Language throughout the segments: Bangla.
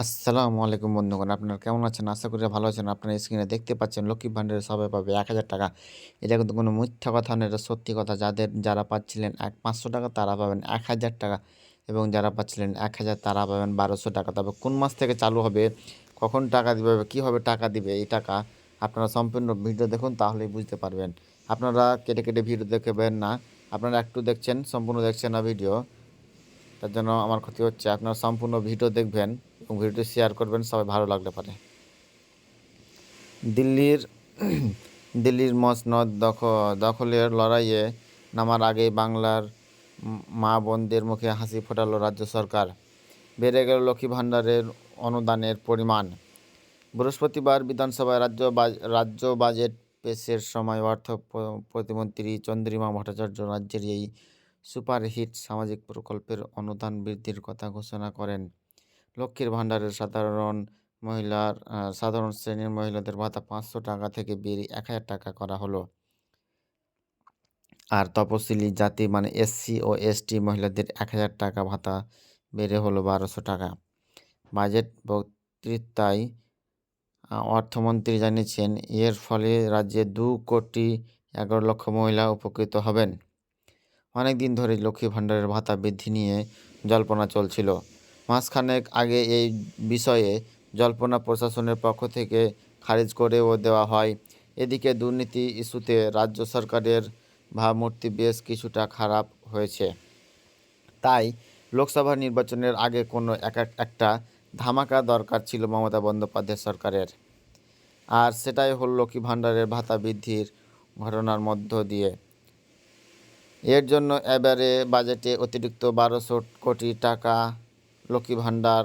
আসসালামু আলাইকুম বন্ধুগণ, আপনারা কেমন আছেন? আশা করি ভালো আছেন। আপনারা স্ক্রিনে দেখতে পাচ্ছেন লক্ষ্মী ভাণ্ডারে সবাই পাবে এক হাজার টাকা। এটা কিন্তু কোনো মিথ্যা কথা না এটা সত্যি কথা। যাদের, যারা পাচ্ছিলেন এক পাঁচশো টাকা, তারা পাবেন এক হাজার টাকা। এবং যারা পাচ্ছিলেন এক হাজার, তারা পাবেন বারোশো টাকা। তবে কোন মাস থেকে চালু হবে, কখন টাকা দিবে কীভাবে টাকা দিবে, এই টাকা আপনারা সম্পূর্ণ ভিডিও দেখুন, তাহলেই বুঝতে পারবেন। আপনারা কেটে কেটে ভিডিও দেখবেন না। আপনারা একটু দেখছেন, সম্পূর্ণ দেখছেন না ভিডিও। তার জন্য আমার ক্ষতি হচ্ছে, আপনারা সম্পূর্ণ ভিডিও দেখবেন। এবং ভিডিওটি শেয়ার করবেন, সবাই ভালো লাগতে পারে। দিল্লির দিল্লির মসনদ দখ, দখলের লড়াইয়ে নামার আগেই বাংলার মা বোনদের মুখে হাসি ফোটালো রাজ্য সরকার। বেড়ে গেল লক্ষ্মী ভাণ্ডারের অনুদানের পরিমাণ। বৃহস্পতিবার বিধানসভায় রাজ্য রাজ্য বাজেট পেশের সময় অর্থ প্রতিমন্ত্রী চন্দ্রিমা ভট্টাচার্য রাজ্যের এই সুপারহিট সামাজিক প্রকল্পের অনুদান বৃদ্ধির কথা ঘোষণা করেন। লক্ষ্মীর ভাণ্ডারের সাধারণ মহিলার সাধারণ শ্রেণির মহিলাদের ভাতা পাঁচশো টাকা থেকে বেরিয়ে এক হাজার টাকা করা হলো। আর তপশিলি জাতি মানে এসসি ও এসটি মহিলাদের এক হাজার টাকা ভাতা বেড়ে হলো বারোশো টাকা। বাজেট বক্তৃতায় অর্থমন্ত্রী জানিয়েছেন, এর ফলে রাজ্যে দু কোটি এগারো লক্ষ মহিলা উপকৃত হবেন। অনেক দিন ধরে লক্ষ্মী ভাণ্ডারের ভাতা বৃদ্ধি নিয়ে জল্পনা চলছিল। মাসখানেক আগে এই বিষয়ে জল্পনা প্রশাসনের পক্ষ থেকে খারিজ করেও দেওয়া হয়। এদিকে দুর্নীতি ইস্যুতে রাজ্য সরকারের ভাবমূর্তি বেশ কিছুটা খারাপ হয়েছে। তাই লোকসভা নির্বাচনের আগে কোনো এক একটা ধামাকা দরকার ছিল মমতা বন্দ্যোপাধ্যায় সরকারের। আর সেটাই হল লক্ষ্মী ভাণ্ডারের ভাতা বৃদ্ধির ঘটনার মধ্য দিয়ে। এর জন্য এবারে বাজেটে অতিরিক্ত বারোশো কোটি টাকা লক্ষ্মী ভাণ্ডার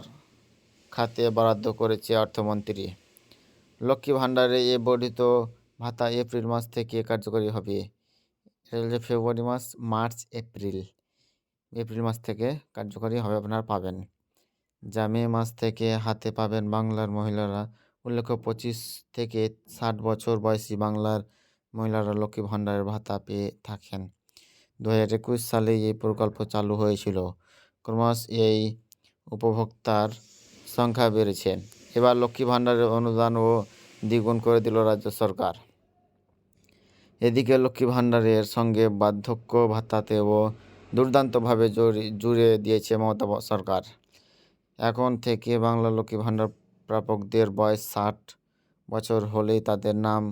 খাতে বরাদ্দ করেছে অর্থমন্ত্রী। লক্ষ্মী ভাণ্ডারে এ বর্ধিত ভাতা এপ্রিল মাস থেকে কার্যকরী হবে। ফেব্রুয়ারি মাস, মার্চ, এপ্রিল। এপ্রিল মাস থেকে কার্যকরী হবে আপনারা পাবেন। যা মে মাস থেকে হাতে পাবেন বাংলার মহিলারা। উল্লেখ্য, পঁচিশ থেকে ষাট বছর বয়সী বাংলার মহিলারা লক্ষ্মী ভাণ্ডারের ভাতা পেয়ে থাকেন। দু হাজার একুশ সালে এই প্রকল্প চালু হয়েছিল। ক্রমশ এই উপভোক্তার সংখ্যা বেড়েছে। এবার লক্ষ্মী ভাণ্ডারের অনুদানও দ্বিগুণ করে দিল রাজ্য সরকার। এদিকে লক্ষ্মী ভাণ্ডারের সঙ্গে বার্ধক্য ভাতাতেও দুর্দান্তভাবে জুড়ে দিয়েছে মমতা সরকার। এখন থেকে বাংলা লক্ষ্মী ভাণ্ডার প্রাপকদের বয়স ষাট বছর হলেই তাদের নাম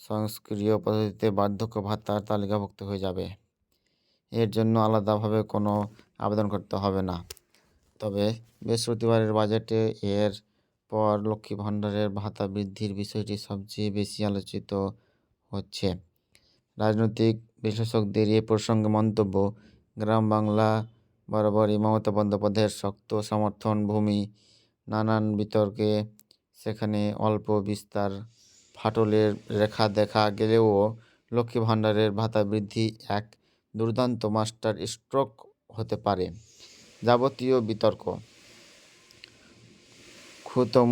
সংস্ক্রিয় পদ্ধতিতে বার্ধক্য ভাতার তালিকাভুক্ত হয়ে যাবে। এর জন্য আলাদাভাবে কোনো আবেদন করতে হবে না। তবে বৃহস্পতিবারের বাজেটে এর পর লক্ষ্মী ভাণ্ডারের ভাতা বৃদ্ধির বিষয়টি সবচেয়ে বেশি আলোচিত হচ্ছে। রাজনৈতিক বিশেষজ্ঞদের এ প্রসঙ্গে মন্তব্য, গ্রাম বাংলা বরাবরই মমতা বন্দ্যোপাধ্যায়ের শক্ত সমর্থন ভূমি, নানান বিতর্কে সেখানে অল্প বিস্তার ফাটলের রেখা দেখা গেলেও লক্ষ্মী ভাণ্ডারের ভাতা বৃদ্ধি এক দুর্দান্ত মাস্টার স্ট্রোক হতে পারে। যাবতীয় বিতর্ক।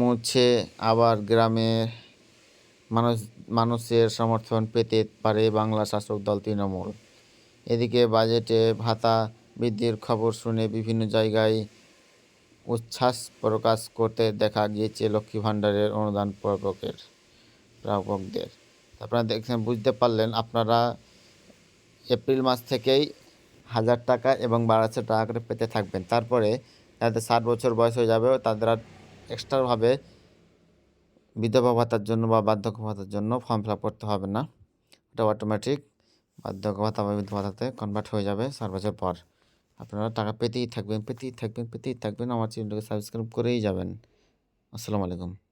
মুছে আবার গ্রামের মানুষ, মানুষের সমর্থন পেতে পারে বাংলা শাসক দল তৃণমূল। এদিকে বাজেটে ভাতা বৃদ্ধির খবর শুনে বিভিন্ন জায়গায় উচ্ছ্বাস প্রকাশ করতে দেখা গিয়েছে লক্ষ্মী ভাণ্ডারের অনুদান প্রাপকের প্রাপকদের আপনারা দেখছেন, বুঝতে পারলেন, আপনারা এপ্রিল মাস থেকেই হাজার টাকা এবং বারোশো টাকা করে পেতে থাকবেন। তারপরে যাদের ষাট বছর বয়স হয়ে যাবে, তাদের আর এক্সট্রাভাবে বিধবা ভাতার জন্য বা বার্ধক্য ভাতার জন্য ফর্ম ফিল আপ করতে হবে না। ওটা অটোমেটিক বার্ধক্য ভাতা বা বিধবা ভাতাতে কনভার্ট হয়ে যাবে ষাট বছর পর। আপনারা টাকা পেতেই থাকবেন পেতেই থাকবেন পেতেই থাকবেন। আমার চ্যানেলটাকে সাবস্ক্রাইব করেই যাবেন। আসসালামু আলাইকুম।